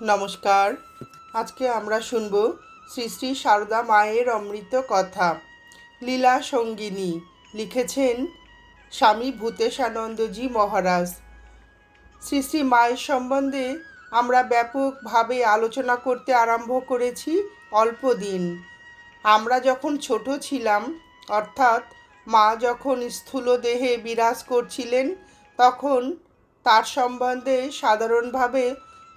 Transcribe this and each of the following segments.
নমস্কার। আজকে আমরা শুনব শ্রী শ্রী সারদা মায়ের অমৃত কথা। লীলা সঙ্গিনী লিখেছেন স্বামী ভূতেশানন্দজি মহারাজ। শ্রী শ্রী মায়ের সম্বন্ধে আমরা ব্যাপকভাবে আলোচনা করতে আরম্ভ করেছি অল্প দিন। আমরা যখন ছোট ছিলাম, অর্থাৎ মা যখন স্থূল দেহে বিরাজ করছিলেন, তখন তার সম্বন্ধে সাধারণভাবে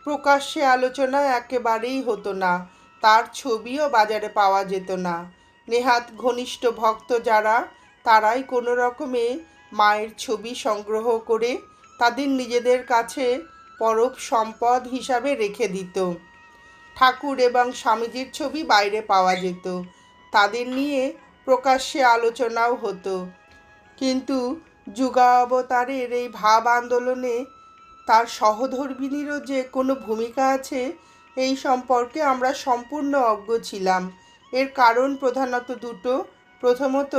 প্রকাশ্যে আলোচনা একেবারেই হতো না। তার ছবিও বাজারে পাওয়া যেত না। নেহাত ঘনিষ্ঠ ভক্ত যারা, তারাই কোনো রকমে মায়ের ছবি সংগ্রহ করে তাদের নিজেদের কাছে পরব সম্পদ হিসাবে রেখে দিত। ঠাকুর এবং স্বামীজির ছবি বাইরে পাওয়া যেত। তাদের নিয়ে প্রকাশ্যে আলোচনাও হতো। কিন্তু যুগাবতারের এই ভাব আন্দোলনে তার সহধর্মিনীরও যে কোনো ভূমিকা আছে, এই সম্পর্কে আমরা সম্পূর্ণ অজ্ঞ ছিলাম। এর কারণ প্রধানত দুটো। প্রথমত,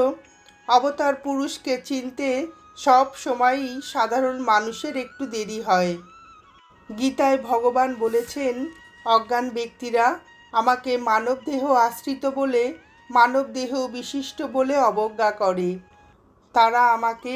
অবতার পুরুষকে চিনতে সব সময়ই সাধারণ মানুষের একটু দেরি হয়। গীতায় ভগবান বলেছেন, অজ্ঞান ব্যক্তিরা আমাকে মানবদেহ আশ্রিত বলে, মানবদেহ বিশিষ্ট বলে অবজ্ঞা করে। তারা আমাকে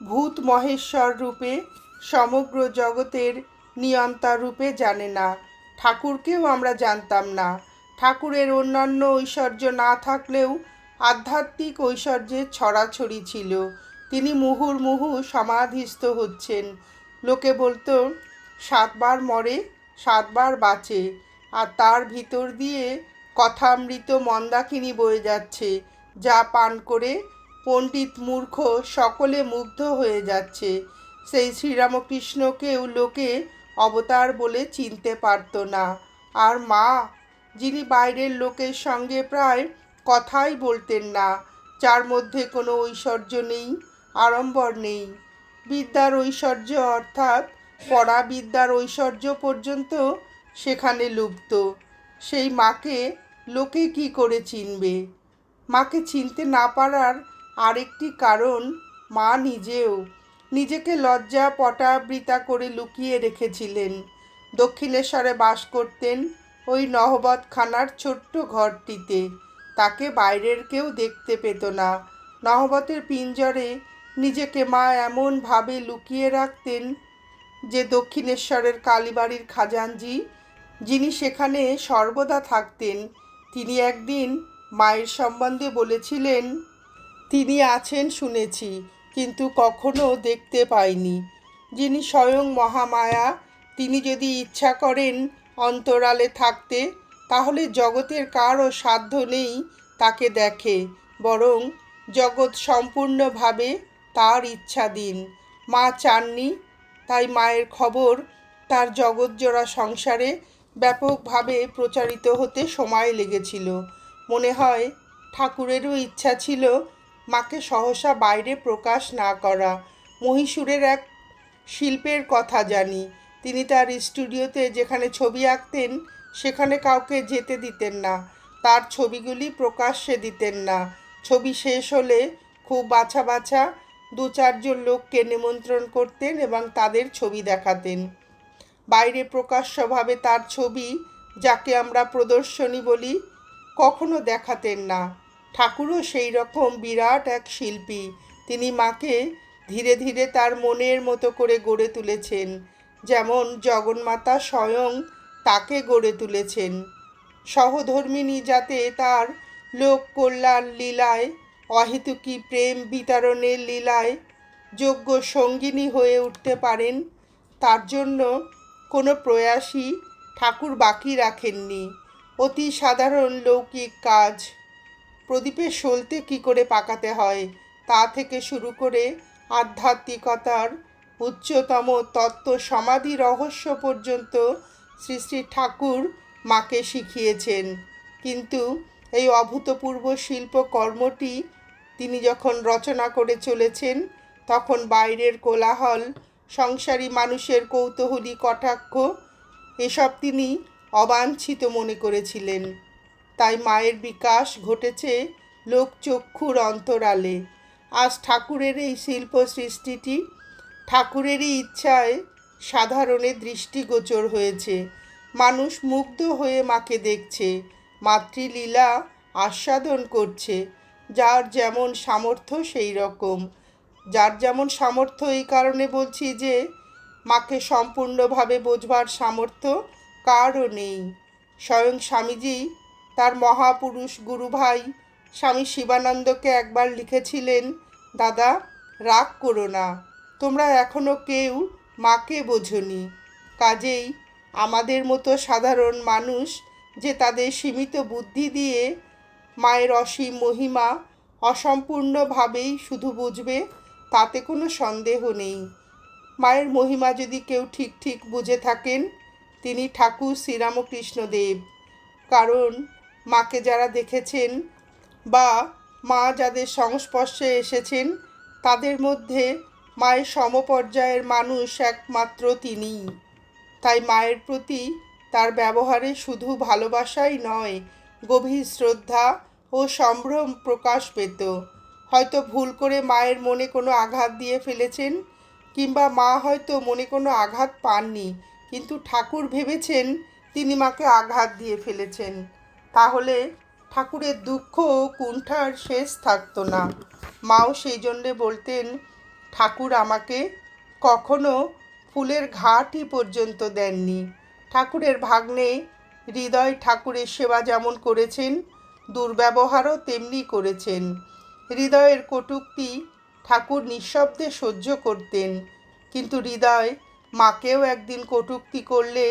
ভূত মহেশ্বর রূপে সমগ্র জগতের নিয়ন্তা রূপে জানে না। ঠাকুরকেও আমরা জানতাম না। ঠাকুরের অন্যান্য ঐশ্বর্য না থাকলেও আধ্যাত্মিক ঐশ্বর্যের ছড়াছড়ি ছিল। তিনি মুহুর্মুহু সমাধিস্থ হচ্ছেন। লোকে বলতো, সাতবার মরে, সাতবার বাঁচে। আর তার ভিতর দিয়ে কথামৃত মন্দাকিনী বয়ে যাচ্ছে, যা পান করে পণ্ডিত মূর্খ সকলে মুগ্ধ হয়ে যাচ্ছে। সেই শ্রীরামকৃষ্ণকেও লোকে অবতার বলে চিনতে পারত না। আর মা, যিনি বাইরের লোকের সঙ্গে প্রায় কথাই বলতেন না, যার মধ্যে কোনো ঐশ্বর্য নেই, আড়ম্বর নেই। বিদ্যার ঐশ্বর্য অর্থাৎ পড়া বিদ্যার ঐশ্বর্য পর্যন্ত সেখানে লুপ্ত। সেই মাকে লোকে কি করে চিনবে? মাকে চিনতে না পারার আরেকটি কারণ মা নিজেও। নিজেকে লজ্জা, পটাবৃতা করে লুকিয়ে রেখেছিলেন। দক্ষিণেশ্বরে বাস করতেন ওই নহবতখানার ছোট্ট ঘরটিতে। তাকে বাইরের কেউ দেখতে পেত না। নহবতের পিঞ্জরে নিজেকে মা এমনভাবে লুকিয়ে রাখতেন যে দক্ষিণেশ্বরের কালীবাড়ির খাজানজি যিনি সেখানে সর্বদা থাকতেন, তিনি একদিন মায়ের সম্বন্ধে বলেছিলেন, তিনি আছেন শুনেছি। কিন্তু কখনো দেখতে পাইনি। যিনি স্বয়ং মহামায়া, তিনি যদি ইচ্ছা করেন অন্তরালে থাকতে, তাহলে জগতের কারও সাধ্য নেই তাকে দেখে, বরং জগৎ সম্পূর্ণভাবে তার ইচ্ছাধীন। মা চাননি, তাই মায়ের খবর তার জগৎজোড়া সংসারে ব্যাপকভাবে প্রচারিত হতে সময় লেগেছিল। মনে হয় ঠাকুরেরও ইচ্ছা ছিল মাকে সহসা বাইরে প্রকাশ না করা। মহীশূরের এক শিল্পের কথা জানি। তিনি তার স্টুডিওতে যেখানে ছবি আঁকতেন, সেখানে কাউকে যেতে দিতেন না। তার ছবিগুলি প্রকাশ্যে দিতেন না। ছবি শেষ হলে খুব বাছা বাছা দু চারজন লোককে নিমন্ত্রণ করতেন এবং তাদের ছবি দেখাতেন। বাইরে প্রকাশ্যভাবে তার ছবি, যাকে আমরা প্রদর্শনী বলি, কখনো দেখাতেন না। ঠাকুরও সেই রকম বিরাট এক শিল্পী। তিনি মাকে ধীরে ধীরে তার মনের মতো করে গড়ে তুলেছেন, যেমন জগন্মাতা স্বয়ং তাকে গড়ে তুলেছেন। সহধর্মিনী যাতে তার লোক কল্যাণ লীলায়, অহেতুকি প্রেম বিতরণের লীলায় যোগ্য সঙ্গিনী হয়ে উঠতে পারেন, তার জন্য কোনো প্রয়াসই ঠাকুর বাকি রাখেননি। অতি সাধারণ লৌকিক কাজ। প্রদীপের সলতে কী করে পাকাতে হয়, তা থেকে শুরু করে আধ্যাত্মিকতার উচ্চতম তত্ত্ব সমাধি রহস্য পর্যন্ত শ্রী শ্রী ঠাকুর মাকে শিখিয়েছেন। কিন্তু এই অভূতপূর্ব শিল্পকর্মটি তিনি যখন রচনা করে চলেছেন, তখন বাইরের কোলাহল, সংসারী মানুষের কৌতূহলী কটাক্ষ, এসব তিনি অবাঞ্ছিত মনে করেছিলেন। তাই মায়ের বিকাশ ঘটেছে লোকচক্ষুর অন্তরালে। আজ ঠাকুরের এই শিল্প সৃষ্টিটি ঠাকুরেরই ইচ্ছায় সাধারণের দৃষ্টিগোচর হয়েছে। মানুষ মুগ্ধ হয়ে মাকে দেখছে, মাতৃলীলা আস্বাদন করছে। যার যেমন সামর্থ্য সেই রকম। যার যেমন সামর্থ্য এই কারণে বলছি যে, মাকে সম্পূর্ণভাবে বোঝবার সামর্থ্য কারও নেই। স্বয়ং স্বামীজি তার মহাপুরুষ গুরু ভাই স্বামী শিবানন্দকে একবার লিখেছিলেন, দাদা, রাগ করো না, তোমরা এখনও কেউ মাকে বোঝনি। কাজেই আমাদের মতো সাধারণ মানুষ যে তাদের সীমিত বুদ্ধি দিয়ে মায়ের অসীম মহিমা অসম্পূর্ণভাবেই শুধু বুঝবে, তাতে কোনো সন্দেহ নেই। মায়ের মহিমা যদি কেউ ঠিক ঠিক বুঝে থাকেন, তিনি ঠাকুর শ্রীরামকৃষ্ণদেব। কারণ মাকে যারা দেখেছেন বা মা যাদের সংস্পর্শে এসেছেন, তাদের মধ্যে মায়ের সমপর্যায়ের মানুষ একমাত্র তিনিই। তাই মায়ের প্রতি তার ব্যবহারে শুধু ভালোবাসাই নয়, গভীর শ্রদ্ধা ও সম্ভ্রম প্রকাশ পেত। হয়তো ভুল করে মায়ের মনে কোনো আঘাত দিয়ে ফেলেছেন, কিংবা মা হয়তো মনে কোনো আঘাত পাননি, কিন্তু ঠাকুর ভেবেছেন তিনি মাকে আঘাত দিয়ে ফেলেছেন। তাহলে ঠাকুরের দুঃখ কুণ্ঠার শেষ থাকতো না। মাও সেই জন্যে বলতেন, ঠাকুর আমাকে কখনো ফুলের ঘাটই পর্যন্ত দেননি। ঠাকুরের ভাগ্নে হৃদয় ঠাকুরের সেবা যেমন করেছেন, দুর্ব্যবহারও তেমনি করেছেন। হৃদয়ের কটূক্তি ঠাকুর নিঃশব্দে সহ্য করতেন, কিন্তু হৃদয় মাকেও একদিন কটূক্তি করলে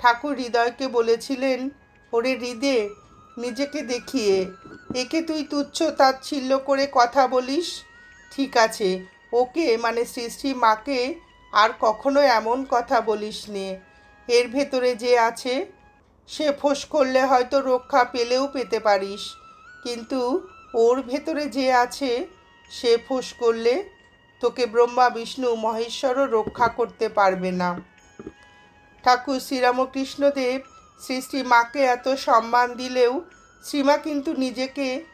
ঠাকুর হৃদয়কে বলেছিলেন ওরে হৃদে নিজেকে দেখিয়ে, একে তুই তুচ্ছ তাচ্ছিল্য করে কথা বলিস? ঠিক আছে, ওকে মানে শ্রী মাকে আর কখনো এমন কথা বলিস নে। এর ভেতরে যে আছে, সে ফোঁস করলে হয়তো রক্ষা পেলেও পেতে পারিস। কিন্তু ওর ভেতরে যে আছে, সে ফোঁস করলে তোকে ব্রহ্মা, বিষ্ণু, মহেশ্বরও রক্ষা করতে পারবে না। ঠাকুর শ্রীরামকৃষ্ণদেব শ্রী শ্রী মাকে এত সম্মান দিলেও শ্রীমা কিন্তু নিজেকে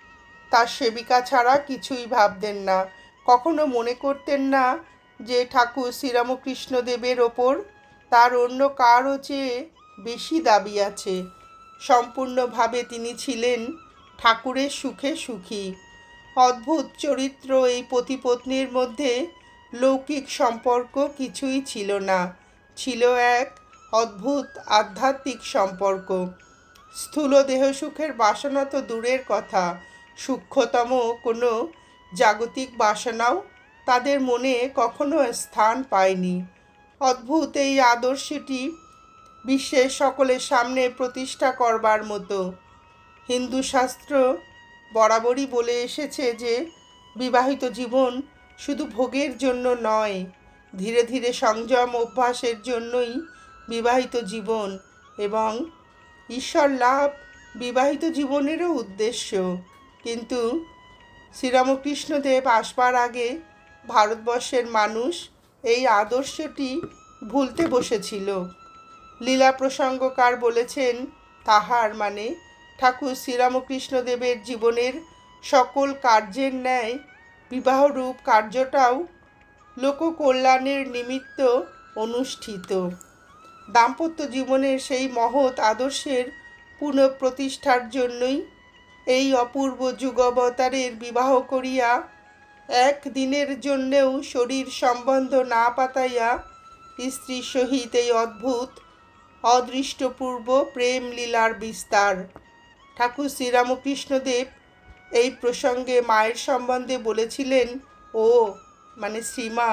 তার সেবিকা ছাড়া কিছুই ভাবতেন না। কখনো মনে করতেন না যে ঠাকুর শ্রীরামকৃষ্ণদেবের ওপর তার অন্য কারও চেয়ে বেশি দাবি আছে। সম্পূর্ণভাবে তিনি ছিলেন ঠাকুরের সুখে সুখী। অদ্ভুত চরিত্র এই পতিপত্নীর মধ্যে লৌকিক সম্পর্ক কিছুই ছিল না। ছিল এক অদ্ভুত আধ্যাত্মিক সম্পর্ক। স্থূল দেহসুখের বাসনা তো দূরের কথা। সূক্ষ্মতম কোনো জাগতিক বাসনাও তাদের মনে কখনো স্থান পায়নি। অদ্ভুত এই আদর্শটি বিশ্বের সকলের সামনে প্রতিষ্ঠা করবার মতো। হিন্দু শাস্ত্র বরাবরই বলে এসেছে যে, বিবাহিত জীবন শুধু ভোগের জন্য নয়, ধীরে ধীরে সংযম অভ্যাসের জন্যই বিবাহিত জীবন এবং ঈশ্বর লাভ বিবাহিত জীবনেরও উদ্দেশ্য। কিন্তু শ্রীরামকৃষ্ণদেব আসবার আগে ভারতবর্ষের মানুষ এই আদর্শটি ভুলতে বসেছিল। লীলা প্রসঙ্গকার বলেছেন, তাহার মানে ঠাকুর শ্রীরামকৃষ্ণদেবের জীবনের সকল কার্যের ন্যায় বিবাহরূপ কার্যটাও লোককল্যাণের নিমিত্ত অনুষ্ঠিত। দাম্পত্য জীবনের সেই মহৎ আদর্শের পুনঃপ্রতিষ্ঠার জন্যই এই অপূর্ব যুগবতারের বিবাহ করিয়া এক দিনের জন্যেও শরীর সম্বন্ধ না পাতাইয়া স্ত্রীর সহিত এই অদ্ভুত, অদৃষ্টপূর্ব প্রেম লীলার বিস্তার। ঠাকুর শ্রীরামকৃষ্ণদেব এই প্রসঙ্গে মায়ের সম্বন্ধে বলেছিলেন, ও মানে শ্রীমা,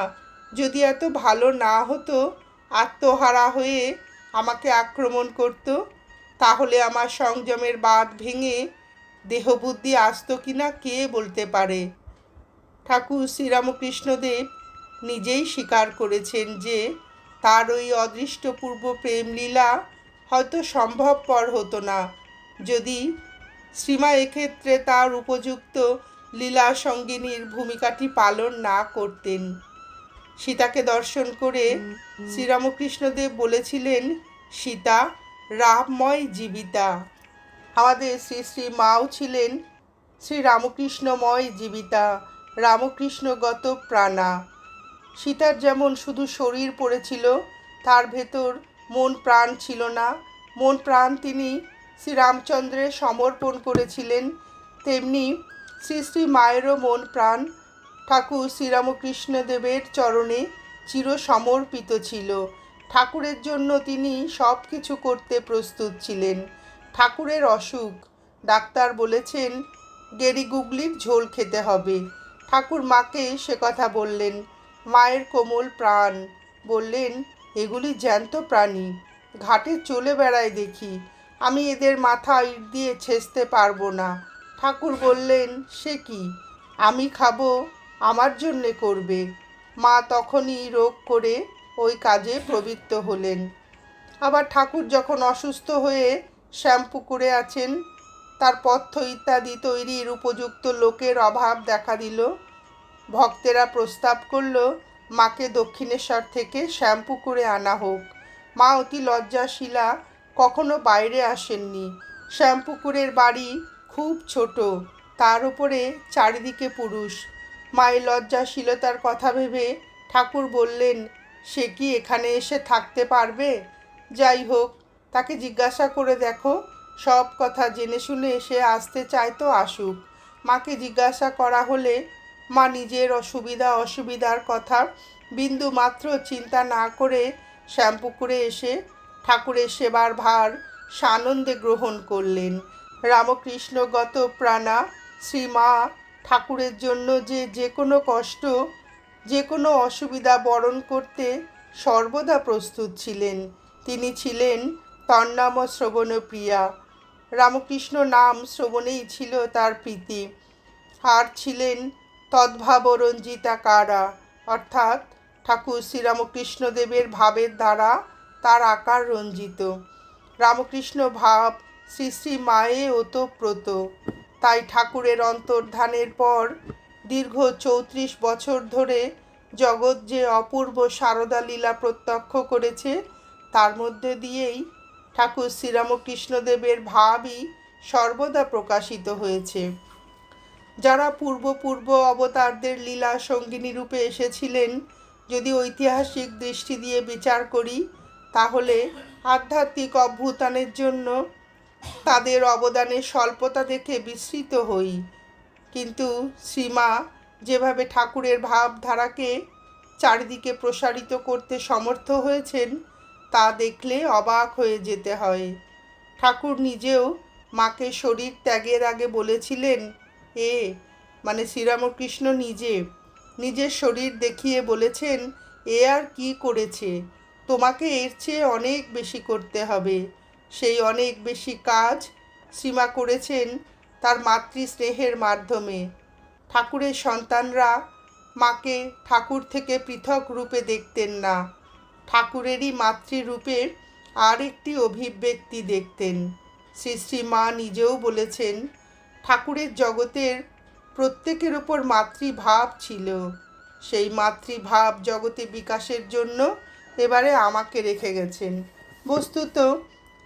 যদি এত ভালো না হতো আত্মহারা হয়ে আমাকে আক্রমণ করত, তাহলে আমার সংযমের বাঁধ ভেঙে দেহবুদ্ধি আসতো কিনা কে বলতে পারে? ঠাকুর শ্রীরামকৃষ্ণদেব নিজেই স্বীকার করেছেন যে, তার ওই অদৃষ্টপূর্ব প্রেমলীলা হয়তো সম্ভবপর হতো না। যদি শ্রীমা এক্ষেত্রে তার উপযুক্ত লীলা সঙ্গিনীর ভূমিকাটি পালন না করতেন। সীতাকে দর্শন করে শ্রীরামকৃষ্ণদেব বলেছিলেন সীতা রামময় জীবিতা। আমাদের শ্রী শ্রী মাও ছিলেন শ্রী রামকৃষ্ণময় জীবিতা রামকৃষ্ণগত প্রাণা। সীতার যেমন শুধু শরীর পড়েছিল তার ভেতর মন প্রাণ ছিল না। মন প্রাণ তিনি শ্রীরামচন্দ্রের সমর্পণ করেছিলেন। তেমনি শ্রী শ্রী মায়েরও মন প্রাণ ঠাকুর শ্রীরামকৃষ্ণদেবের চরণে চির সমর্পিত ছিল। ঠাকুরের জন্য তিনি সব কিছু করতে প্রস্তুত ছিলেন। ঠাকুরের অসুখ। ডাক্তার বলেছেন, গেরি গুগলির ঝোল খেতে হবে। ঠাকুর মাকে সে কথা বললেন, মায়ের কোমল প্রাণ। বললেন, এগুলি জ্যান্ত প্রাণী। ঘাটে চলে বেড়ায় দেখি। আমি এদের মাথা ইট দিয়ে ছেঁচতে পারব না। ঠাকুর বললেন, সে কি? আমি খাব? আমার জন্যে করবে। মা তখনই রোগ করে ওই কাজে প্রবৃত্ত হলেন। আবার ঠাকুর যখন অসুস্থ হয়ে শ্যামপুকুরে আছেন, তার পথ্য ইত্যাদি তৈরির উপযুক্ত লোকের অভাব দেখা দিল। ভক্তেরা প্রস্তাব করল, মাকে দক্ষিণেশ্বর থেকে শ্যামপুকুরে আনা হোক। মা অতি লজ্জাশীলা, কখনো বাইরে আসেননি। শ্যামপুকুরের বাড়ি খুব ছোট, তার উপরে চারিদিকে পুরুষ। মায়ের লজ্জাশীলতার কথা ভেবে ঠাকুর বললেন, সে কি এখানে এসে থাকতে পারবে? যাই হোক, তাকে জিজ্ঞাসা করে দেখো। সব কথা জেনে শুনে সে আসতে চায় তো আসুক। মাকে জিজ্ঞাসা করা হলে মা নিজের অসুবিধা অসুবিধার কথা বিন্দু মাত্র চিন্তা না করে শ্যামপুকুরে এসে ঠাকুরের সেবার ভার সানন্দে গ্রহণ করলেন। রামকৃষ্ণগত প্রাণা শ্রীমা ঠাকুরের জন্য যে যে কোনো কষ্ট, যে কোনো অসুবিধা বরণ করতে সর্বদা প্রস্তুত ছিলেন। তিনি ছিলেন তন্নাম শ্রবণপ্রিয়া রামকৃষ্ণ নাম শ্রবণেই ছিল তার প্রীতি। আর ছিলেন তদ্ভাবরঞ্জিতা কারা। অর্থাৎ ঠাকুর শ্রীরামকৃষ্ণদেবের ভাবের দ্বারা তার আকার রঞ্জিত। রামকৃষ্ণ ভাব শ্রী শ্রী মায়ে ওতপ্রোত। তাই ঠাকুরের অন্তর্ধানের পর দীর্ঘ চৌত্রিশ বছর ধরে জগৎ যে অপূর্ব সারদা লীলা প্রত্যক্ষ করেছে, তার মধ্যে দিয়েই ঠাকুর শ্রীরামকৃষ্ণদেবের ভাবই সর্বদা প্রকাশিত হয়েছে। যারা পূর্ব পূর্ব অবতারদের লীলা সঙ্গিনী রূপে এসেছিলেন, যদি ঐতিহাসিক দৃষ্টি দিয়ে বিচার করি, তাহলে আধ্যাত্মিক অভ্যুত্থানের জন্য তাদের অবদানের স্বল্পতা দেখে বিস্মৃত হই। কিন্তু শ্রীমা যেভাবে ঠাকুরের ভাবধারাকে চারিদিকে প্রসারিত করতে সমর্থ হয়েছেন, তা দেখলে অবাক হয়ে যেতে হয়। ঠাকুর নিজেও মাকে শরীর ত্যাগের আগে বলেছিলেন, এ মানে শ্রীরামকৃষ্ণ নিজে, নিজের শরীর দেখিয়ে বলেছেন, এ আর কি করেছে? তোমাকে এর চেয়ে অনেক বেশি করতে হবে। সেই অনেক বেশি কাজ সীমা করেছেন তার মাতৃস্নেহের মাধ্যমে। ঠাকুরের সন্তানরা মাকে ঠাকুর থেকে পৃথক রূপে দেখতেন না। ঠাকুরেরই মাতৃরূপে আর একটি অভিব্যক্তি দেখতেন। শ্রী শ্রী মা নিজেও বলেছেন, ঠাকুরের জগতের প্রত্যেকের ওপর মাতৃভাব ছিল। সেই মাতৃভাব জগতে বিকাশের জন্য এবারে আমাকে রেখে গেছেন। বস্তুত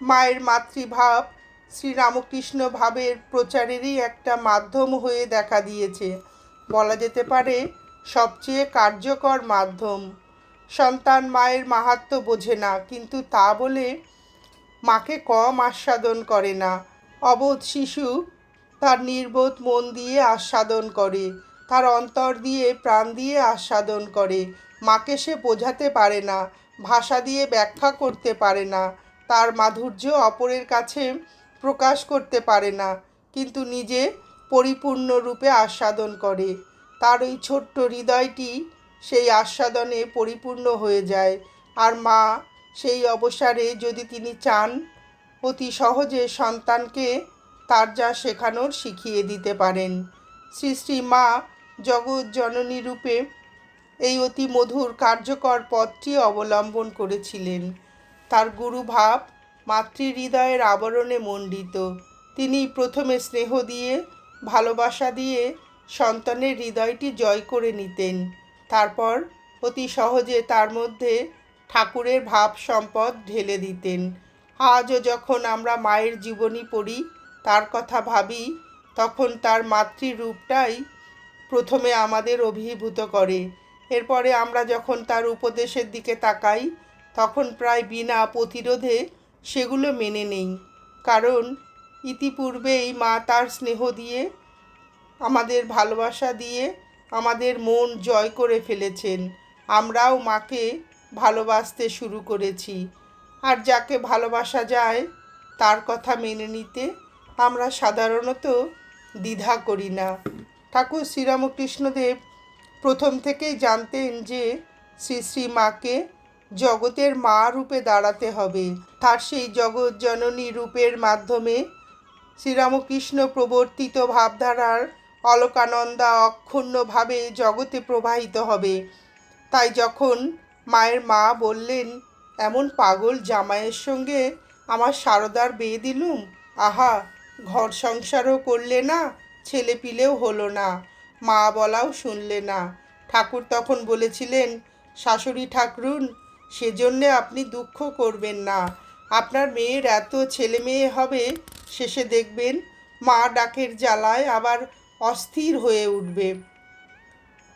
মায়ের মাতৃভাব, শ্রীরামকৃষ্ণ ভাবের প্রচারেরই একটা মাধ্যম হয়ে দেখা দিয়েছে। বলা যেতে পারে, সবচেয়ে কার্যকর মাধ্যম। সন্তান মায়ের মাহাত্ম বোঝে না, কিন্তু তা বলে মাকে কম আস্বাদন করে না। অবোধ শিশু তার নির্বোধ মন দিয়ে আস্বাদন করে, তার অন্তর দিয়ে প্রাণ দিয়ে আস্বাদন করে। মাকে সে বোঝাতে পারে না, ভাষা দিয়ে ব্যাখ্যা করতে পারে না তার মাধুর্য অপরের কাছে প্রকাশ করতে পারে না, কিন্তু নিজে পরিপূর্ণ রূপে আস্বাদন করে। তার ওই ছোট্ট হৃদয়টি সেই আস্বাদনে পরিপূর্ণ হয়ে যায়, আর মা সেই অবসরে যদি তিনি চান, অতি সহজে সন্তানকে তার যা শেখানোর শিখিয়ে দিতে পারেন। শ্রী শ্রী মা জগৎ জননী রূপে এই অতি মধুর কার্যকর পথটি অবলম্বন করেছিলেন। তার গুরুভাব মাতৃ হৃদয়ের আবরণে মণ্ডিত। তিনি প্রথমে স্নেহ দিয়ে, ভালোবাসা দিয়ে সন্তানের হৃদয়টি জয় করে নিতেন। তারপর অতি সহজে তার মধ্যে ঠাকুরের ভাব সম্পদ ঢেলে দিতেন। আজও যখন আমরা মায়ের জীবনী পড়ি, তার কথা ভাবি, তখন তার মাতৃরূপটাই প্রথমে আমাদের অভিভূত করে। এরপরে আমরা যখন তার উপদেশের দিকে তাকাই তখন প্রায় বিনা প্রতিরোধে সেগুলো মেনে নেই। কারণ ইতিপূর্বেই মা তার স্নেহ দিয়ে, আমাদের ভালোবাসা দিয়ে আমাদের মন জয় করে ফেলেছেন। আমরাও মাকে ভালোবাসতে শুরু করেছি। আর যাকে ভালোবাসা যায়, তার কথা মেনে নিতে আমরা সাধারণত দ্বিধা করি না। ঠাকুর শ্রীরামকৃষ্ণদেব প্রথম থেকেই জানতেন যে শ্রী শ্রী মাকে জগতের মা রূপে দাঁড়াতে হবে। তার সেই জগৎ জননী রূপের মাধ্যমে শ্রীরামকৃষ্ণ প্রবর্তিত ভাবধারার অলকানন্দা অক্ষুণ্ণভাবে জগতে প্রবাহিত হবে। তাই যখন মায়ের মা বললেন, এমন পাগল জামাইয়ের সঙ্গে আমার সারদার বিয়ে দিলুম? আহা, ঘর সংসারও করলে না, ছেলে পিলেও হলো না। মা বলাও শুনলে না। ঠাকুর তখন বলেছিলেন, শাশুড়ি ঠাকুরুন সেজন্যে আপনি দুঃখ করবেন না। আপনার মেয়ের এত ছেলে মেয়ে হবে, শেষে দেখবেন মা ডাকের জ্বালায় আবার অস্থির হয়ে উঠবে।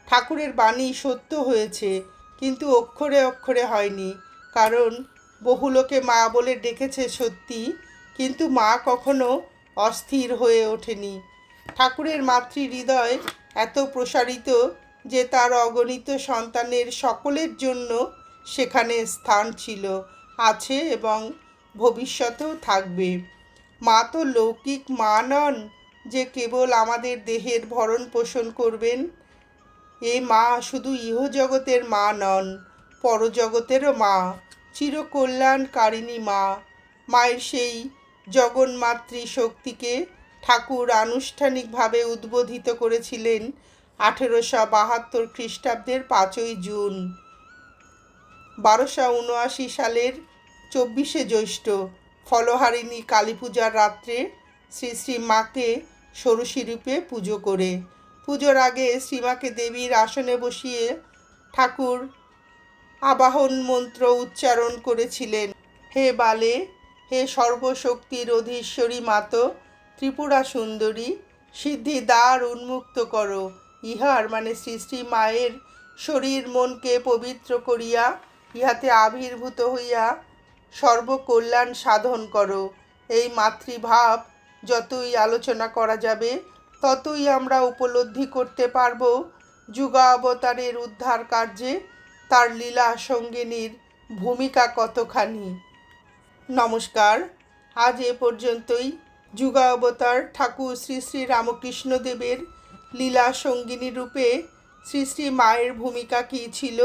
ঠাকুরের বাণী সত্য হয়েছে, কিন্তু অক্ষরে অক্ষরে হয়নি। কারণ বহু লোকে মা বলে ডেকেছে সত্যি, কিন্তু মা কখনো অস্থির হয়ে ওঠেনি। ঠাকুরের মাতৃ হৃদয় এত প্রসারিত যে তার অগণিত সন্তানের সকলের জন্য সেখানে স্থান ছিল, আছে এবং ভবিষ্যতেও থাকবে। মা তো লৌকিক মা নন যে কেবল আমাদের দেহের ভরণ পোষণ করবেন। এ মা শুধু ইহজগতের মা নন, পরজগতেরও মা, চিরকল্যাণকারিণী মা। মায়ের সেই জগন্মাতৃ শক্তিকে ঠাকুর আনুষ্ঠানিকভাবে উদ্বোধিত করেছিলেন আঠেরোশো বাহাত্তর খ্রিস্টাব্দের পাঁচই জুন। বারোশো সালের চব্বিশে জ্যৈষ্ঠ ফলহারিণী কালী পূজার রাত্রে শ্রী শ্রী মাকে ষোড়শী রূপে পুজো করে। পুজোর আগে শ্রীমাকে দেবীর আসনে বসিয়ে ঠাকুর আবাহন মন্ত্র উচ্চারণ করেছিলেন। হে বালে, হে সর্বশক্তির অধীশ্বরী মাত, ত্রিপুরা সুন্দরী, সিদ্ধি দ্বার উন্মুক্ত করো। ইহার মানে শ্রী শ্রী মায়ের শরীর মনকে পবিত্র করিয়া ইহাতে আবির্ভূত হইয়া সর্বকল্যাণ সাধন করো। এই মাতৃভাব যতই আলোচনা করা যাবে, ততই আমরা উপলব্ধি করতে পারব যুগাবতারের উদ্ধার কার্যে তার লীলা সঙ্গিনীর ভূমিকা কতখানি। নমস্কার। আজ এ পর্যন্তই। যুগাবতার ঠাকুর শ্রী শ্রী রামকৃষ্ণদেবের লীলা সঙ্গিনী রূপে শ্রী শ্রী মায়ের ভূমিকা কী ছিল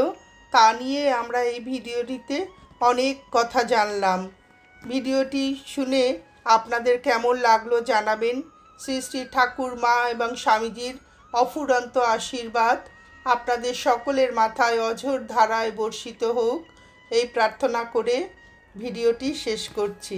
তা নিয়ে আমরা এই ভিডিওটিতে অনেক কথা জানলাম। ভিডিওটি শুনে আপনাদের কেমন লাগল জানাবেন। শ্রী শ্রী ঠাকুর মা এবং স্বামীজির অফুরন্ত আশীর্বাদ আপনাদের সকলের মাথায় অঝোর ধারায় বর্ষিত হোক। এই প্রার্থনা করে ভিডিওটি শেষ করছি।